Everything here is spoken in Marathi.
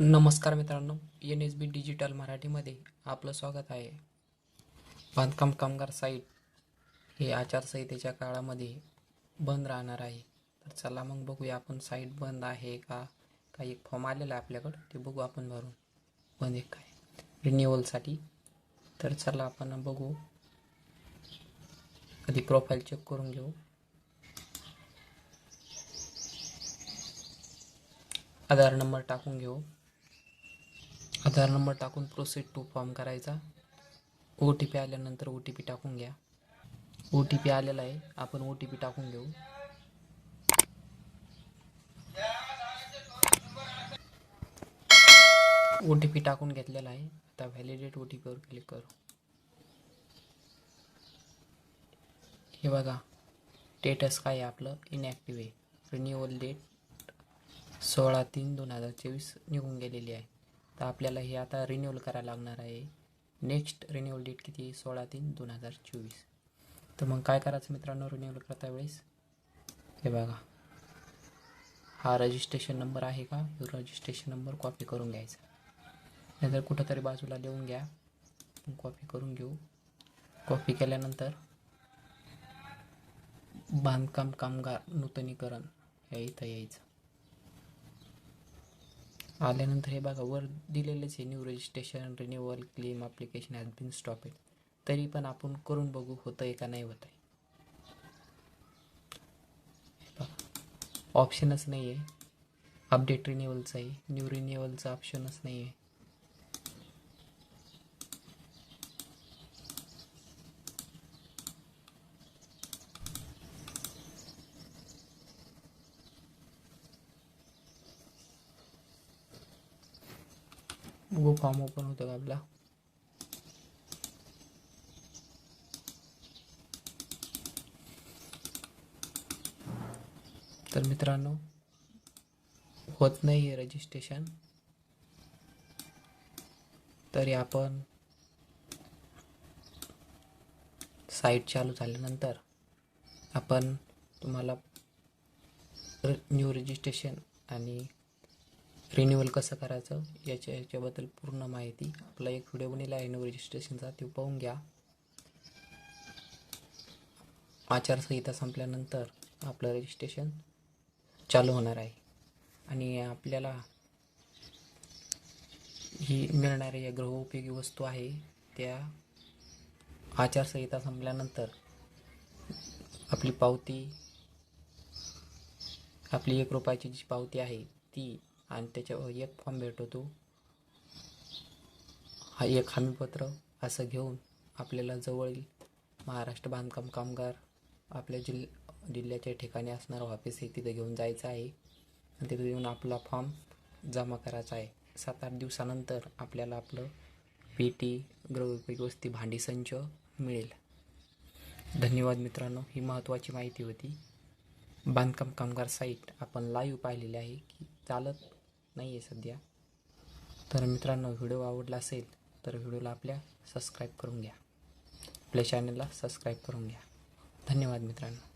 नमस्कार मित्रांनो एन एस बी डिजिटल मराठीमध्ये आपलं स्वागत आहे. बांधकाम कामगार साईट हे आचारसंहितेच्या काळामध्ये बंद राहणार आहे. तर चला मग बघूया आपण साईट बंद आहे का? काही एक फॉर्म आलेला आहे आपल्याकडं ते बघू आपण भरून. बंद एक काय? रिन्युअलसाठी. तर चला आपण बघू. आधी प्रोफाईल चेक करून घेऊ. आधार नंबर टाकून घेऊ. आधार नंबर टाकून प्रोसेस टू फॉर्म करायचा. ओ टी पी आल्यानंतर ओ टी पी टाकून घ्या. ओ टी पी आलेला आहे. आपण ओ टी पी टाकून घेऊ. ओ टी पी टाकून घेतलेला आहे. आता व्हॅलिडेट ओ टी पीवर क्लिक करू. हे बघा. स्टेटस काय आहे आपलं? इनॅक्टिव्ह आहे. रिन्युअल डेट सोळा तीन दोन हजार चोवीस निघून गेलेली आहे. तर आपल्याला हे आता रिन्यूअल करायला लागणार आहे. नेक्स्ट रिन्यूअल डेट किती आहे? सोळा तीन दोन हजार चोवीस. तर मग काय करायचं मित्रांनो रिन्यूअल करता वेळेस? हे बघा. हा रजिस्ट्रेशन नंबर आहे का? तो रजिस्ट्रेशन नंबर कॉपी करून घ्यायचा. नाहीतर कुठंतरी बाजूला लिहून घ्या. कॉपी करून घेऊ. कॉपी केल्यानंतर बांधकाम कामगार नूतनीकरण हे इथं यायचं. आल्यानंतर हे बघा वर दिलेलेच आहे new registration renewal claim application has been stopped तरी पण आपण करून बघू होतं आहे का नाही होत आहे ऑप्शनच नाही आहे अपडेट रिन्युअलचं आहे. न्यू रिन्युअलचं ऑप्शनच नाही आहे गो फॉर्म ओपन होतं का आपला तर मित्रांनो होत नाही आहे रजिस्ट्रेशन तरी आपण साईट चालू झाल्यानंतर आपण तुम्हाला न्यू रजिस्ट्रेशन आणि रिन्युअल कसं करायचं? याच्या याच्याबद्दल पूर्ण माहिती आपला एक व्हिडिओ बनलेला आहे. न्यू रजिस्ट्रेशनचा ते पाहून घ्या. आचारसंहिता संपल्यानंतर आपलं रजिस्ट्रेशन चालू होणार आहे. आणि आपल्याला ही मिळणाऱ्या या गृहोपयोगी वस्तू आहे त्या आचारसंहिता संपल्यानंतर आपली पावती आपली एक रुपयाची जी पावती आहे ती आणि त्याच्यावर एक फॉर्म भेटतो हा एक हमीपत्र असं घेऊन आपल्याला जवळील महाराष्ट्र बांधकाम कामगार आपल्या जिल जिल्ह्याच्या ठिकाणी असणारं ऑफिस आहे तिथे घेऊन जायचं आहे. आणि तिथे येऊन आपला फॉर्म जमा करायचा आहे. सात आठ दिवसानंतर आपल्याला आपलं पेटी गृहोपयोगी वस्ती भांडी संच मिळेल. धन्यवाद मित्रांनो ही महत्त्वाची माहिती होती. बांधकाम कामगार साईट आपण लाईव्ह पाहिलेली आहे की चालत नाही आहे सध्या. तर मित्रांनो व्हिडिओ आवडला असेल तर व्हिडिओला आपल्या सबस्क्राईब करून घ्या. आपल्या चॅनलला सबस्क्राईब करून घ्या. धन्यवाद मित्रांनो.